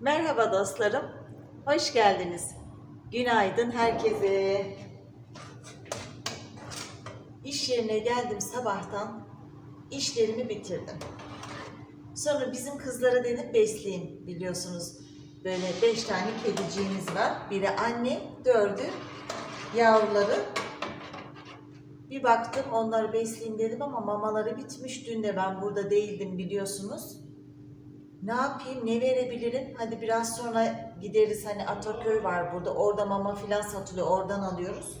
Merhaba dostlarım. Hoş geldiniz. Günaydın herkese. İş yerine geldim sabahtan. İşlerimi bitirdim. Sonra bizim kızlara dedim besleyeyim biliyorsunuz. Böyle beş tane kediciğimiz var. Biri anne, dördü yavruları. Bir baktım onları besleyeyim dedim ama mamaları bitmiş. Dün de ben burada değildim biliyorsunuz. Ne yapayım, ne verebilirim? Hadi biraz sonra gideriz hani Ataköy var burada. Orada mama filan satılıyor. Oradan alıyoruz.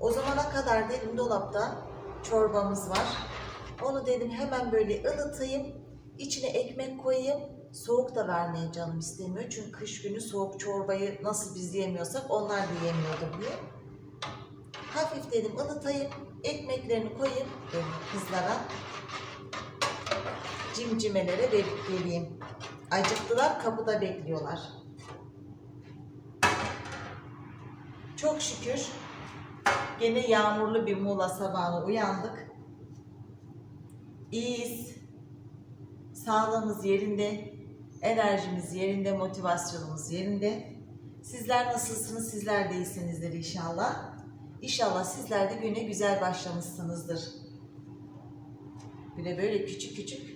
O zamana kadar dedim dolapta çorbamız var. Onu dedim hemen böyle ılıtayım. içine ekmek koyayım. Soğuk da vermeye canım istemiyor. Çünkü kış günü soğuk çorbayı nasıl biz yemiyorsak onlar da yemiyordur diye. Hafif dedim ılıtayım. Ekmeklerini koyayım dedim kızlara cimcimelere verip geleyim. Acıktılar kapıda bekliyorlar. Çok şükür gene yağmurlu bir Muğla sabahına uyandık. İyiyiz. Sağlığımız yerinde, enerjimiz yerinde, motivasyonumuz yerinde. Sizler nasılsınız? Sizler de iyisinizdir inşallah. İnşallah sizler de güne güzel başlamışsınızdır. De böyle küçük küçük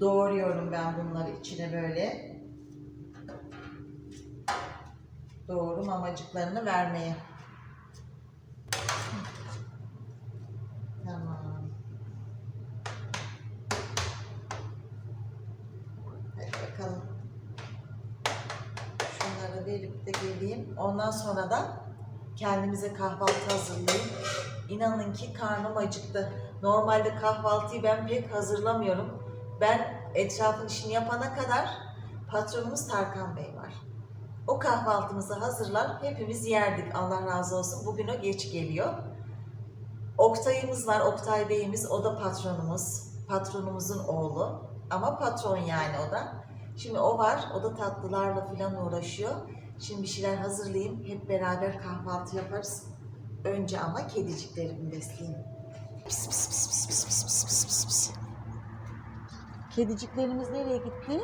doğruyorum ben bunları içine böyle. Doğru mamacıklarını vermeye. Tamam. Hadi bakalım. Şunları verip geleyim. Ondan sonra da kendimize kahvaltı hazırlayayım. İnanın ki karnım acıktı. Normalde kahvaltıyı ben pek hazırlamıyorum. Ben etrafın işini yapana kadar patronumuz Tarkan Bey var. O kahvaltımızı hazırlar, hepimiz yerdik. Allah razı olsun. Bugün o geç geliyor. Oktay'ımız var, Oktay Bey'imiz. O da patronumuz. Patronumuzun oğlu. Ama patron yani o da. Şimdi o var, o da tatlılarla falan uğraşıyor. Şimdi bir şeyler hazırlayayım, hep beraber kahvaltı yaparız. Önce ama kediciklerimi besleyeyim. Pis pis pis pis pis pis pis pis pis. Kediciklerimiz nereye gitti?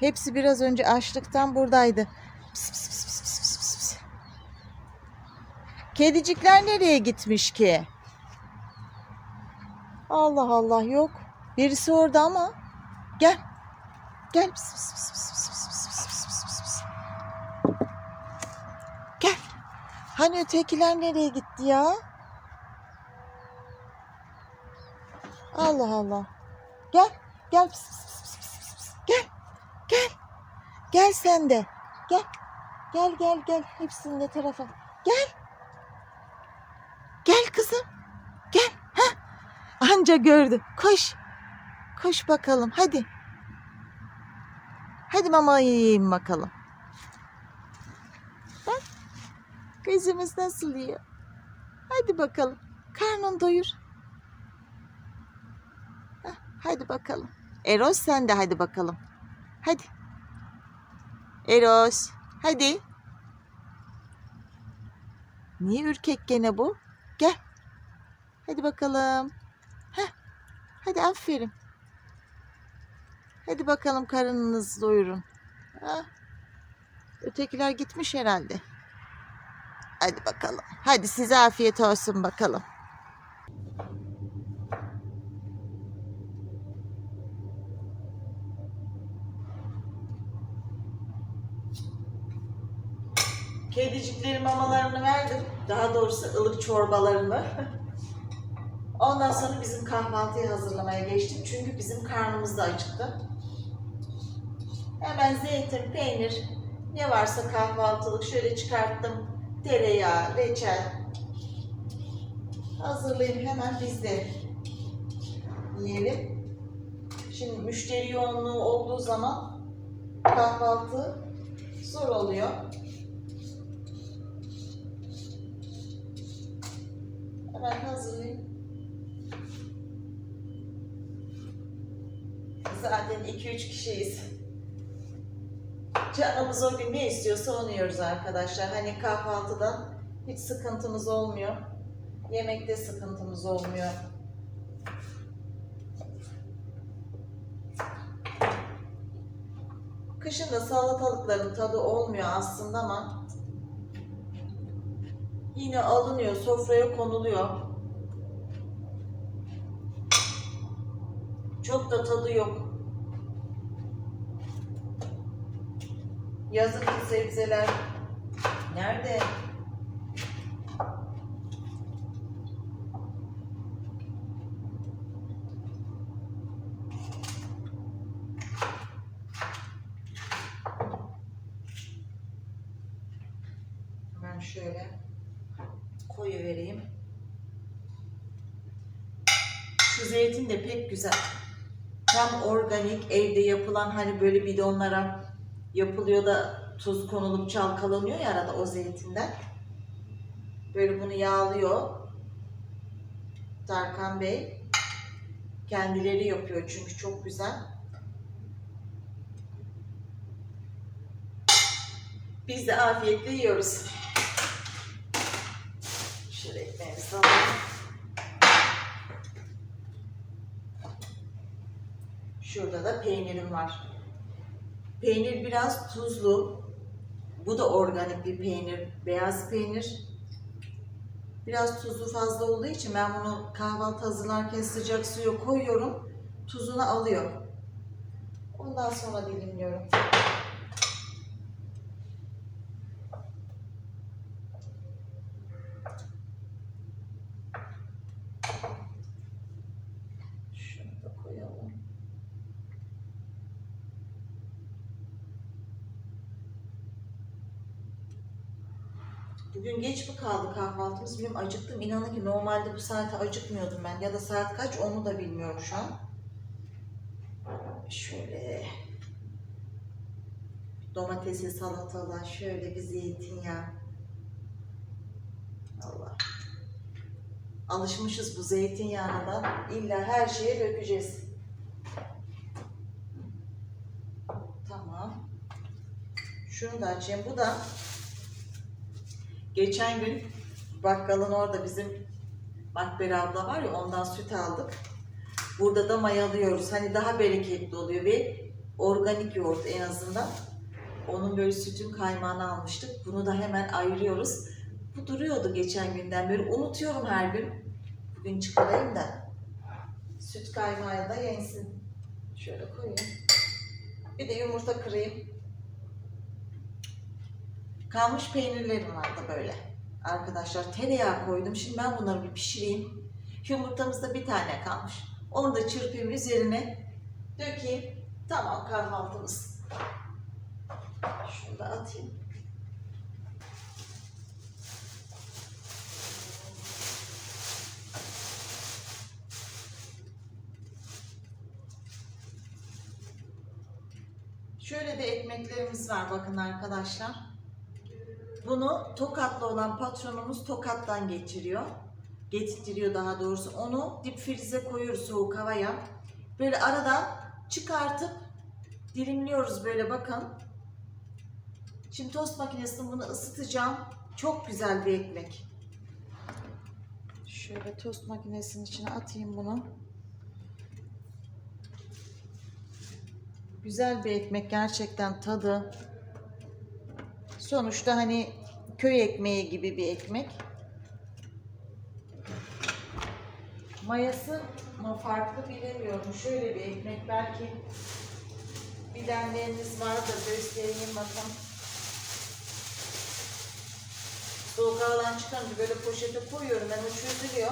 Hepsi biraz önce açlıktan buradaydı. Pis pis pis pis pis pis pis. Kedicikler nereye gitmiş ki? Allah Allah yok. Birisi orada ama. Gel. Gel. Pis pis pis pis pis pis pis pis pis pis pis pis. Gel. Hani ötekiler nereye gitti ya? Allah Allah. Gel. Gel. Pis, pis, pis, pis, pis, pis. Gel. Gel. Gel sen de. Gel. Gel gel gel. Hepsini de tarafa. Gel. Gel kızım. Gel. Heh. Anca gördü. Koş. Koş bakalım. Hadi. Hadi mama yiyeyim bakalım. Bak. Kızımız nasıl yiyor? Hadi bakalım. Karnını doyur. Hadi bakalım. Eros sen de hadi bakalım. Hadi. Eros. Hadi. Niye ürkek gene bu? Gel. Hadi bakalım. Heh. Hadi aferin. Hadi bakalım karnınızı doyurun. Ha? Ötekiler gitmiş herhalde. Hadi bakalım. Hadi size afiyet olsun bakalım. Kediciklerin mamalarını verdim. Daha doğrusu ılık çorbalarını. Ondan sonra bizim kahvaltıyı hazırlamaya geçtim. Çünkü bizim karnımız da acıktı. Hemen zeytin, peynir, ne varsa kahvaltılık şöyle çıkarttım. Tereyağı, reçel. Hazırlayıp hemen biz de yiyelim. Şimdi müşteri yoğunluğu olduğu zaman kahvaltı zor oluyor. Hemen hazırlayayım. Zaten 2-3 kişiyiz. Canımız o gün ne istiyorsa onu yiyoruz arkadaşlar. Hani kahvaltıda hiç sıkıntımız olmuyor. Yemekte sıkıntımız olmuyor. Kışın da salatalıkların tadı olmuyor aslında ama yine alınıyor, sofraya konuluyor. Çok da tadı yok. Yazın sebzeler nerede? Hemen şöyle koyu vereyim. Şu zeytin de pek güzel. Tam organik evde yapılan hani böyle bidonlara yapılıyor da tuz konulup çalkalanıyor ya arada o zeytinden. Böyle bunu yağlıyor. Tarkan Bey. Kendileri yapıyor çünkü çok güzel. Biz de afiyetle yiyoruz. Şurada da peynirim var. Peynir biraz tuzlu. Bu da organik bir peynir. Beyaz peynir. Biraz tuzu fazla olduğu için ben bunu kahvaltı hazırlarken sıcak suya koyuyorum. Tuzunu alıyor. Ondan sonra dilimliyorum. Şunu da koyalım. Bugün geç mi kaldı kahvaltımız bilmiyorum acıktım inanın ki normalde bu saate acıkmıyordum ben ya da saat kaç onu da bilmiyorum şu an. Şöyle domatesi salatalar şöyle bir zeytinyağı. Allah. Alışmışız bu zeytinyağına illa her şeye dökeceğiz. Tamam. Şunu da açayım. Bu da Geçen gün bakkalın orada bizim Makbere abla var ya ondan süt aldık. Burada da mayalıyoruz. Hani daha bereketli oluyor ve organik yoğurt en azından. Onun böyle sütün kaymağını almıştık. Bunu da hemen ayırıyoruz. Bu duruyordu geçen günden beri. Unutuyorum her gün. Bugün çıkarayım da. Süt kaymağı da yensin. Şöyle koyayım. Bir de yumurta kırayım. Kalmış peynirlerim vardı böyle. Arkadaşlar tereyağı koydum. Şimdi ben bunları bir pişireyim. Yumurtamızda bir tane kalmış. Onu da çırpayım üzerine dökeyim. Tamam kahvaltımız. Şunu da atayım. Şöyle de ekmeklerimiz var bakın arkadaşlar. Bunu Tokat'la olan patronumuz Tokat'tan geçiriyor. Getirtiyor daha doğrusu. Onu dip frize koyuyoruz soğuk havaya. Böyle arada çıkartıp dilimliyoruz böyle bakın. Şimdi tost makinesinde bunu ısıtacağım. Çok güzel bir ekmek. Şöyle tost makinesinin içine atayım bunu. Güzel bir ekmek gerçekten tadı. Sonuçta hani köy ekmeği gibi bir ekmek. Mayası mı farklı bilemiyorum. Şöyle bir ekmek belki bilenleriniz vardır. Göstereyim bakın. Soğuk havadan çıkarınca böyle poşete koyuyorum. Ben o çözülüyor.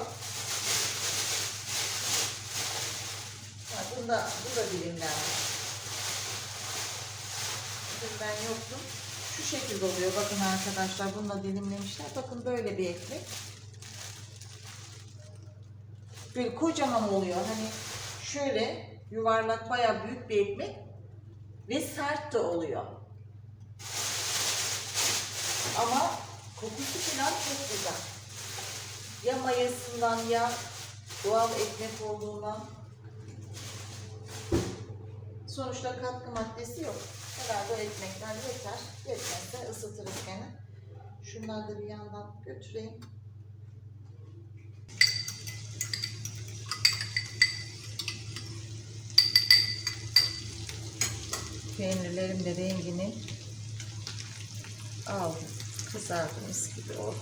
Ha, bunda, bu da dilimlenmiş. Bugün ben yoktum. Şu şekilde oluyor. Bakın arkadaşlar bunu da dilimlemişler. Bakın böyle bir ekmek. Böyle kocaman oluyor. Hani şöyle yuvarlak bayağı büyük bir ekmek ve sert de oluyor. Ama kokusu falan çok güzel. Ya mayasından ya doğal ekmek olduğundan. Sonuçta katkı maddesi yok. Herhalde ekmekler yeter. Yetmezse ısıtırız gene. Şunları da bir yandan götüreyim. Peynirlerim de rengini aldı. Kızardı mis gibi oldu.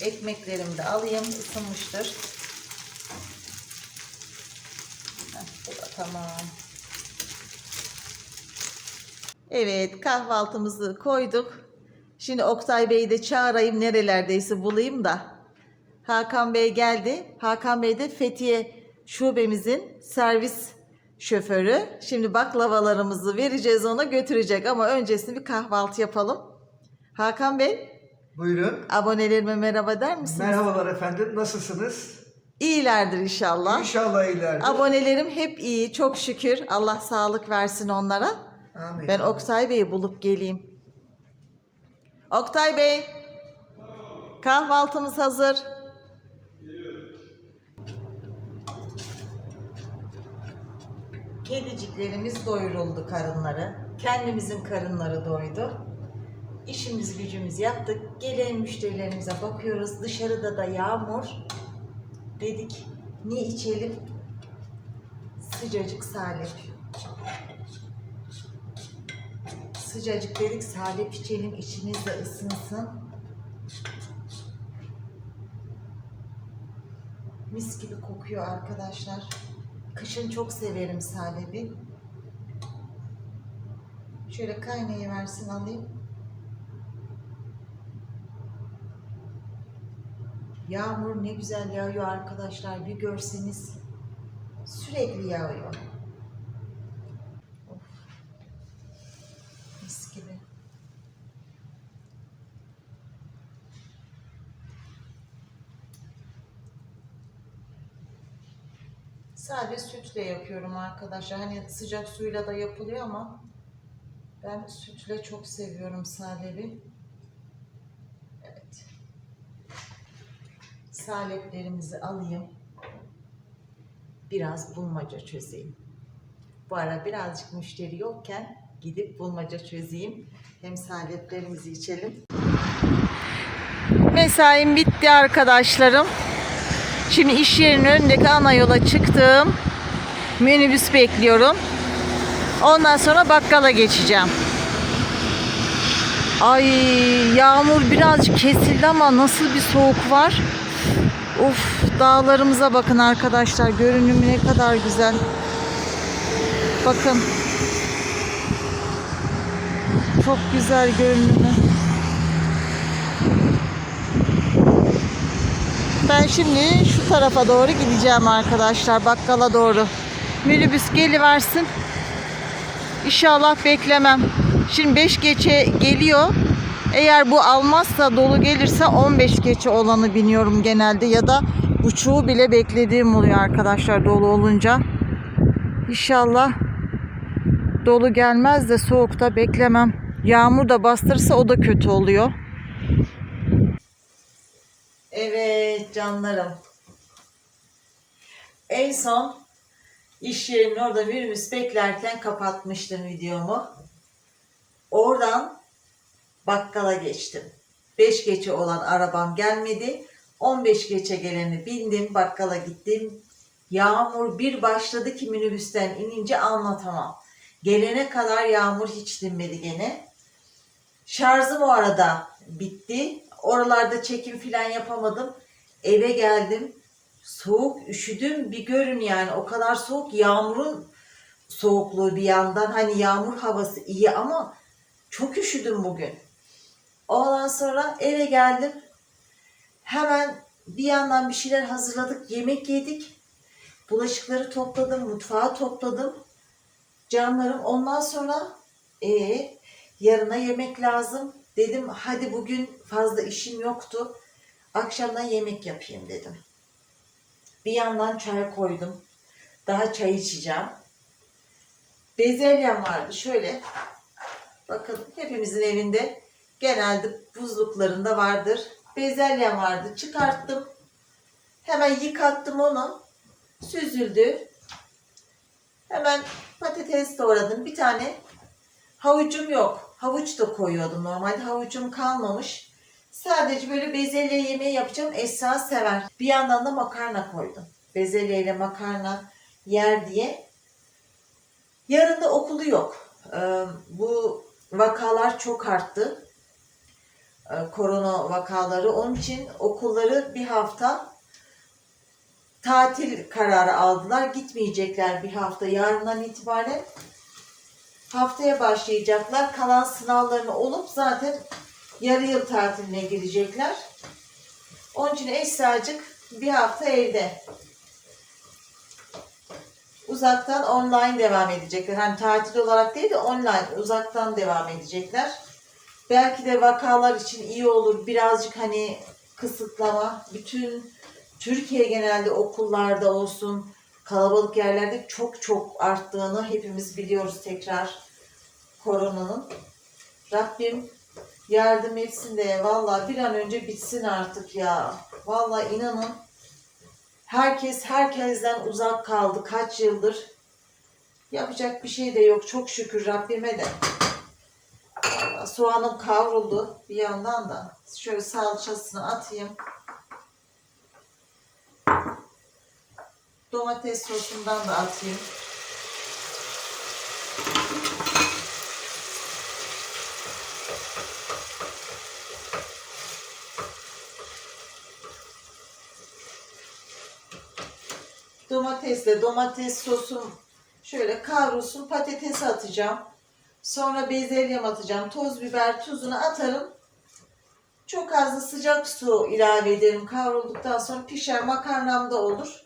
Ekmeklerimi de alayım. ısınmıştır. Heh, bu da tamam. Evet kahvaltımızı koyduk. Şimdi Oktay Bey'i de çağırayım nerelerdeyse bulayım da. Hakan Bey geldi. Hakan Bey de Fethiye şubemizin servis şoförü. Şimdi baklavalarımızı vereceğiz ona götürecek ama öncesinde bir kahvaltı yapalım. Hakan Bey Buyurun. abonelerime merhaba der misiniz? Merhabalar efendim. Nasılsınız? İyilerdir inşallah. İnşallah ileride. Abonelerim hep iyi çok şükür. Allah sağlık versin onlara. Amin. Ben Oktay Bey'i bulup geleyim. Oktay Bey. Kahvaltımız hazır. Kediciklerimiz doyuruldu karınları. Kendimizin karınları doydu. İşimiz gücümüz yaptık. Gelen müşterilerimize bakıyoruz. Dışarıda da yağmur. Dedik ne içelim? Sıcacık salep. Sıcacık dedik salep içelim içimiz de ısınsın. Mis gibi kokuyor arkadaşlar. Kışın çok severim salebi. Şöyle kaynayıversin alayım. Yağmur ne güzel yağıyor arkadaşlar. Bir görseniz sürekli yağıyor. Of. Mis gibi. Sadece sütle yapıyorum arkadaşlar. Hani sıcak suyla da yapılıyor ama ben sütle çok seviyorum salebi. Saleplerimizi alayım. Biraz bulmaca çözeyim. Bu ara birazcık müşteri yokken gidip bulmaca çözeyim. Hem saleplerimizi içelim. Mesaim bitti arkadaşlarım. Şimdi iş yerinin önündeki ana yola çıktım. Minibüs bekliyorum. Ondan sonra bakkala geçeceğim. Ay yağmur birazcık kesildi ama nasıl bir soğuk var. Of dağlarımıza bakın arkadaşlar. Görünümü ne kadar güzel. Bakın. Çok güzel görünümü. Ben şimdi şu tarafa doğru gideceğim arkadaşlar. Bakkala doğru. Minibüs geliversin. İnşallah beklemem. Şimdi 5 geçe geliyor. Eğer bu almazsa dolu gelirse 15 geçe olanı biniyorum genelde ya da buçuğu bile beklediğim oluyor arkadaşlar dolu olunca. İnşallah dolu gelmez de soğukta beklemem. Yağmur da bastırırsa o da kötü oluyor. Evet canlarım. En son iş yerinin orada minibüs beklerken kapatmıştım videomu. Oradan bakkala geçtim. 5 geçe olan arabam gelmedi. 15 geçe geleni bindim bakkala gittim. Yağmur bir başladı ki minibüsten inince anlatamam. Gelene kadar yağmur hiç dinmedi gene. Şarjım o arada bitti. Oralarda çekim falan yapamadım. Eve geldim. Soğuk, üşüdüm. Bir görün yani o kadar soğuk. Yağmurun soğukluğu bir yandan. Hani yağmur havası iyi ama çok üşüdüm bugün. Ondan sonra eve geldim. Hemen bir yandan bir şeyler hazırladık. Yemek yedik. Bulaşıkları topladım. Mutfağı topladım. Canlarım ondan sonra e yarına yemek lazım. Dedim hadi bugün fazla işim yoktu. Akşamdan yemek yapayım dedim. Bir yandan çay koydum. Daha çay içeceğim. Bezelyem vardı şöyle. Bakın hepimizin evinde genelde buzluklarında vardır. Bezelyem vardı. Çıkarttım. Hemen yıkattım onu. Süzüldü. Hemen patates doğradım. Bir tane havucum yok. Havuç da koyuyordum. Normalde havucum kalmamış. Sadece böyle bezelye yemeği yapacağım. Esra sever. Bir yandan da makarna koydum. Bezelye ile makarna yer diye. Yarın da okulu yok. Ee, bu vakalar çok arttı. Ee, korona vakaları. Onun için okulları bir hafta tatil kararı aldılar. Gitmeyecekler bir hafta yarından itibaren. Haftaya başlayacaklar. Kalan sınavlarını olup zaten yarı yıl tatiline girecekler. Onun için Esra'cık bir hafta evde. Uzaktan online devam edecekler. Hani tatil olarak değil de online uzaktan devam edecekler. Belki de vakalar için iyi olur. Birazcık hani kısıtlama. Bütün Türkiye genelde okullarda olsun, kalabalık yerlerde çok çok arttığını hepimiz biliyoruz tekrar koronanın. Rabbim yardım etsin de valla bir an önce bitsin artık ya. Valla inanın herkes herkesten uzak kaldı kaç yıldır. Yapacak bir şey de yok çok şükür Rabbime de. Soğanım kavruldu bir yandan da. Şöyle salçasını atayım. Domates sosundan da atayım. Domatesle domates sosum şöyle kavrulsun patatesi atacağım. Sonra bezelyem atacağım. Toz biber tuzunu atarım. Çok az da sıcak su ilave ederim. Kavrulduktan sonra pişer makarnam da olur.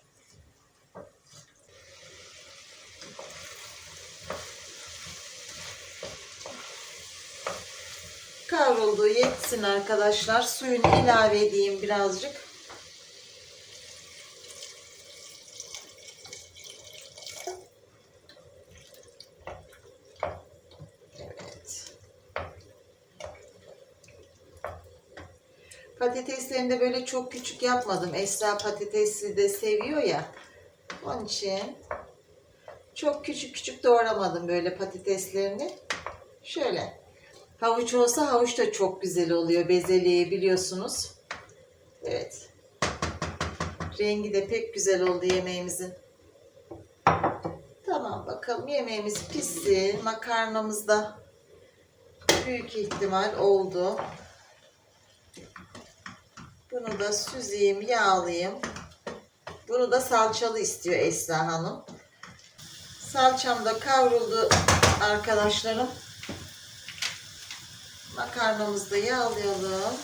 Kavrulduğu yetsin arkadaşlar. Suyunu ilave edeyim birazcık. Evet. Patateslerini de böyle çok küçük yapmadım. Esra patatesi de seviyor ya. Onun için çok küçük küçük doğramadım böyle patateslerini. Şöyle. Havuç olsa havuç da çok güzel oluyor. Bezelyeyi biliyorsunuz. Evet. Rengi de pek güzel oldu yemeğimizin. Tamam bakalım yemeğimiz pişsin. Makarnamız da büyük ihtimal oldu. Bunu da süzeyim, yağlayayım. Bunu da salçalı istiyor Esra Hanım. Salçam da kavruldu arkadaşlarım. Makarnamızı da yağlayalım.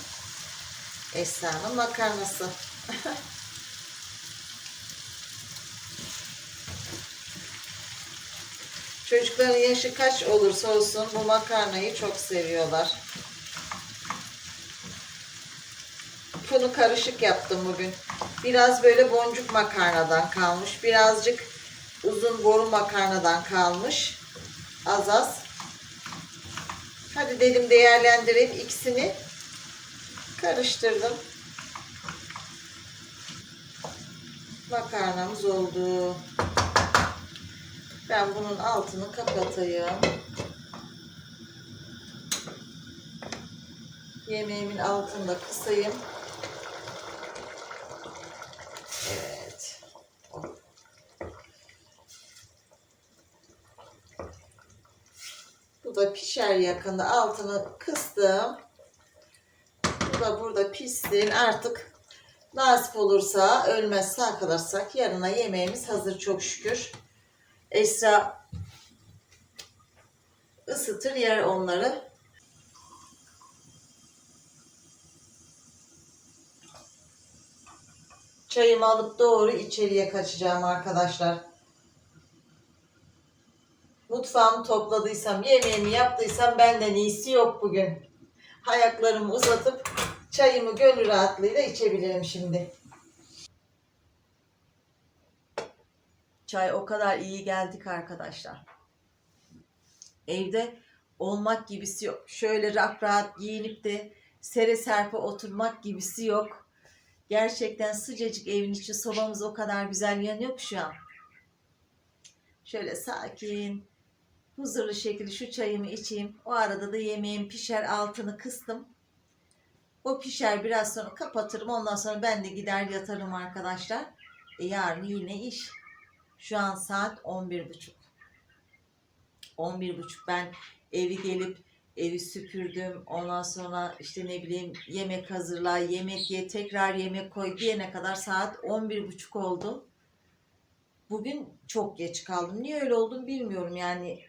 Esra'nın makarnası. Çocukların yaşı kaç olursa olsun bu makarnayı çok seviyorlar. Bunu karışık yaptım bugün. Biraz böyle boncuk makarnadan kalmış. Birazcık uzun boru makarnadan kalmış. Az az. Hadi dedim değerlendireyim ikisini. Karıştırdım. Makarnamız oldu. Ben bunun altını kapatayım. Yemeğimin altını da kısayım. Bu da pişer yakında. Altını kıstım. Bu da burada pişsin. Artık nasip olursa ölmezse arkadaşlar yarına yemeğimiz hazır çok şükür. Esra ısıtır yer onları. Çayımı alıp doğru içeriye kaçacağım arkadaşlar. Mutfağımı topladıysam, yemeğimi yaptıysam benden iyisi yok bugün. Ayaklarımı uzatıp çayımı gönül rahatlığıyla içebilirim şimdi. Çay o kadar iyi geldik arkadaşlar. Evde olmak gibisi yok. Şöyle rahat rahat giyinip de sere serpe oturmak gibisi yok. Gerçekten sıcacık evin içi sobamız o kadar güzel yanıyor ki şu an. Şöyle sakin, huzurlu şekilde şu çayımı içeyim. O arada da yemeğim pişer altını kıstım. O pişer biraz sonra kapatırım. Ondan sonra ben de gider yatarım arkadaşlar. E yarın yine iş. Şu an saat 11.30. 11.30 ben evi gelip evi süpürdüm. Ondan sonra işte ne bileyim yemek hazırla, yemek ye, tekrar yemek koy diyene kadar saat 11.30 oldu. Bugün çok geç kaldım. Niye öyle oldum bilmiyorum yani.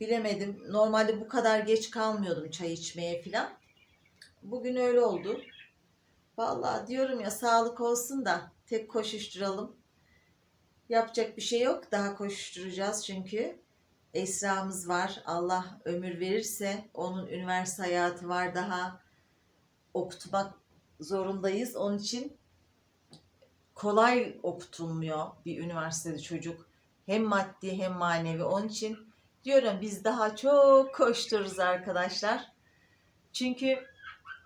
Bilemedim. Normalde bu kadar geç kalmıyordum çay içmeye falan. Bugün öyle oldu. Vallahi diyorum ya sağlık olsun da tek koşuşturalım. Yapacak bir şey yok. Daha koşuşturacağız çünkü. Esra'mız var. Allah ömür verirse onun üniversite hayatı var daha okutmak zorundayız. Onun için kolay okutulmuyor bir üniversitede çocuk. Hem maddi hem manevi. Onun için diyorum biz daha çok koştururuz arkadaşlar. Çünkü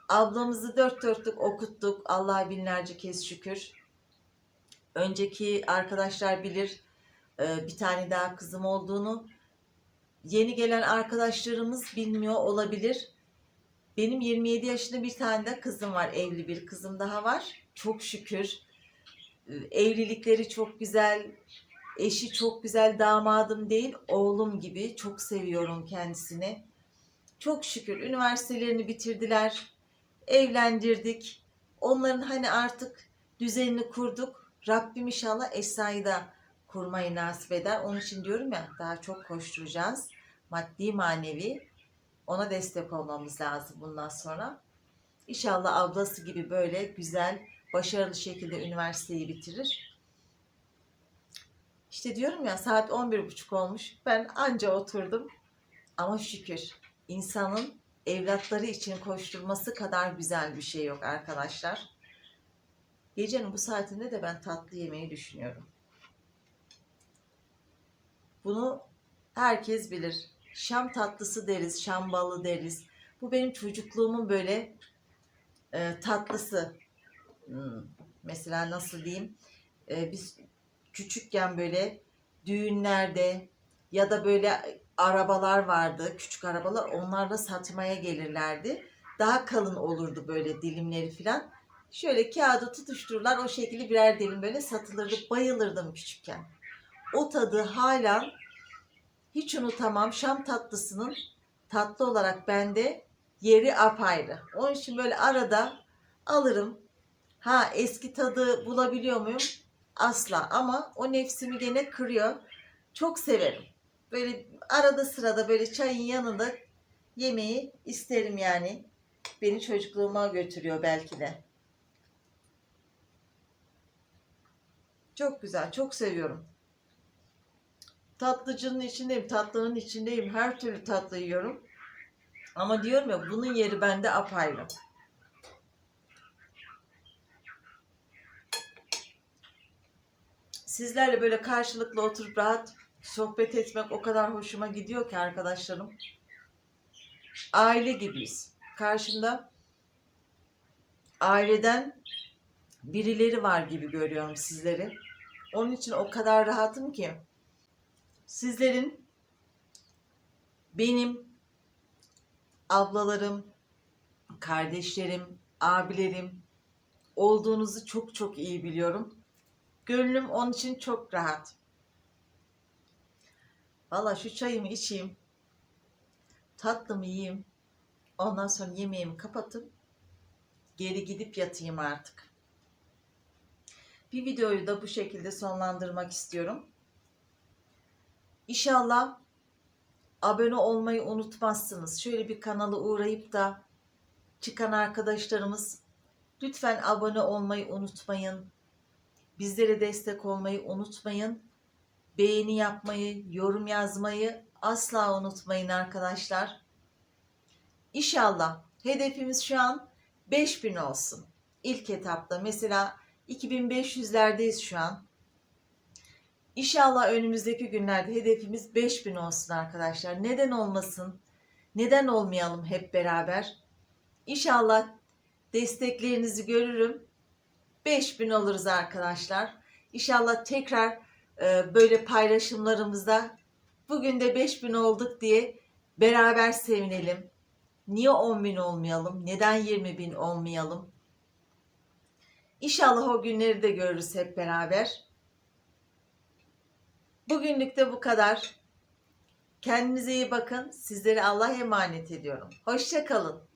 ablamızı dört dörtlük okuttuk. Allah'a binlerce kez şükür. Önceki arkadaşlar bilir e, bir tane daha kızım olduğunu. Yeni gelen arkadaşlarımız bilmiyor olabilir. Benim 27 yaşında bir tane de kızım var. Evli bir kızım daha var. Çok şükür. E, Evlilikleri çok güzel. Eşi çok güzel. Damadım değil, oğlum gibi. Çok seviyorum kendisini. Çok şükür üniversitelerini bitirdiler. Evlendirdik. Onların hani artık düzenini kurduk. Rabbim inşallah Esra'yı da kurmayı nasip eder. Onun için diyorum ya daha çok koşturacağız. Maddi manevi ona destek olmamız lazım bundan sonra. İnşallah ablası gibi böyle güzel, başarılı şekilde üniversiteyi bitirir. İşte diyorum ya saat 11.30 olmuş. Ben anca oturdum. Ama şükür insanın evlatları için koşturması kadar güzel bir şey yok arkadaşlar. Gecenin bu saatinde de ben tatlı yemeyi düşünüyorum. Bunu herkes bilir. Şam tatlısı deriz, şam balı deriz. Bu benim çocukluğumun böyle e, tatlısı. Hmm, Mesela nasıl diyeyim? E, biz küçükken böyle düğünlerde ya da böyle arabalar vardı, küçük arabalar. Onlarla satmaya gelirlerdi. Daha kalın olurdu böyle dilimleri filan. Şöyle kağıdı tutuştururlar. O şekilde birer dilim böyle satılırdı. Bayılırdım küçükken. O tadı hala hiç unutamam. Şam tatlısının tatlı olarak bende yeri apayrı. Onun için böyle arada alırım. Ha eski tadı bulabiliyor muyum? Asla ama o nefsimi gene kırıyor. Çok severim. Böyle arada sırada böyle çayın yanında yemeği isterim yani. Beni çocukluğuma götürüyor belki de. Çok güzel, çok seviyorum. Tatlıcının içindeyim, tatlının içindeyim. Her türlü tatlı yiyorum. Ama diyorum ya bunun yeri bende apayrı. Sizlerle böyle karşılıklı oturup rahat sohbet etmek o kadar hoşuma gidiyor ki arkadaşlarım. Aile gibiyiz. Karşımda aileden birileri var gibi görüyorum sizleri. Onun için o kadar rahatım ki sizlerin benim ablalarım, kardeşlerim, abilerim olduğunuzu çok çok iyi biliyorum. Gönlüm onun için çok rahat. Valla şu çayımı içeyim. Tatlımı yiyeyim. Ondan sonra yemeğimi kapatıp geri gidip yatayım artık. Bir videoyu da bu şekilde sonlandırmak istiyorum. İnşallah abone olmayı unutmazsınız. Şöyle bir kanala uğrayıp da çıkan arkadaşlarımız lütfen abone olmayı unutmayın. Bizlere destek olmayı unutmayın. Beğeni yapmayı, yorum yazmayı asla unutmayın arkadaşlar. İnşallah hedefimiz şu an 5000 olsun. İlk etapta mesela 2500'lerdeyiz şu an. İnşallah önümüzdeki günlerde hedefimiz 5000 olsun arkadaşlar. Neden olmasın? Neden olmayalım hep beraber? İnşallah desteklerinizi görürüm. 5000 oluruz arkadaşlar. İnşallah tekrar e, böyle paylaşımlarımızda bugün de 5000 olduk diye beraber sevinelim. Niye 10 bin olmayalım? Neden 20 bin olmayalım? İnşallah o günleri de görürüz hep beraber. Bugünlük de bu kadar. Kendinize iyi bakın. Sizleri Allah'a emanet ediyorum. Hoşça kalın.